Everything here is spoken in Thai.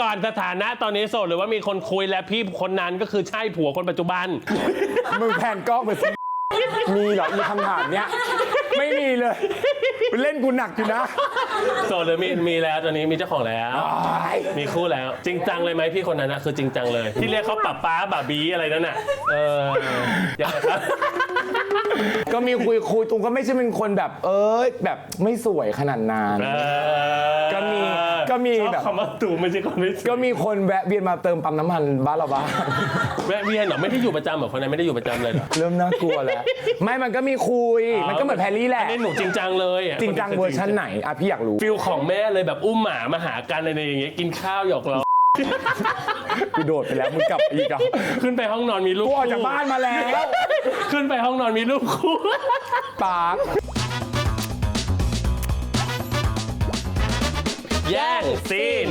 ก่อนสถานะตอนนี้โสดหรือว่ามีคนคุยและพี่คนนั้นก็คือใช่ผัวคนปัจจุบัน มึงแผนกล้องไปสิ มีเหรอมีคำถามเนี้ย ไม่มีเลย เล่นกูหนักอยู่นะโสดหรือมีมีแล้วตอนนี้มีเจ้าของแล้ว อ้ายมีคู่แล้ว จริงจังเลยไหมพี่คนนั้นนะคือจริงจังเลย ที่เรียกเขาปับป้าบาบีอะไรนั่นน่ะเออยังไงครับก็มีคุยคุยตุงก็ไม่ใช่เป็นคนแบบ เอ้ยแบบไม่สวยขนาดนั้น เออก็มี ก็มีชอแบบ คำว่าตูไม่ใช่คนไม่สวยก็มีคนแวะเวียนมาเติมปั๊มน้ำมันบ้านเราบ้าง แวะเวียนเหรอไม่ได้อยู่ประจำเหรอคนนั้นไม่ได้อยู่ประจำเลยเหรอเริ่มน่ากลัวแล้ว ไม่มันก็มีคุย มันก็เหมือนแพรรี่แหละ อันนี้หนูจริงจังเลยอะจริงจังเวอร์ชันไหนอะพี่อยากรู้ ฟิลของแม่เลยแบบอุ้มหมามาหากันอะไรอย่างเงี้ยกินข้าวหยอกเรากูโดดไปแล้วมึงกลับอีกอะขึ้นไปห้องนอนมีลูกกูออกจากบ้านมาแล้ว ขึ้นไปห้องนอนมีลูกคู่ ปาก แย่งซีน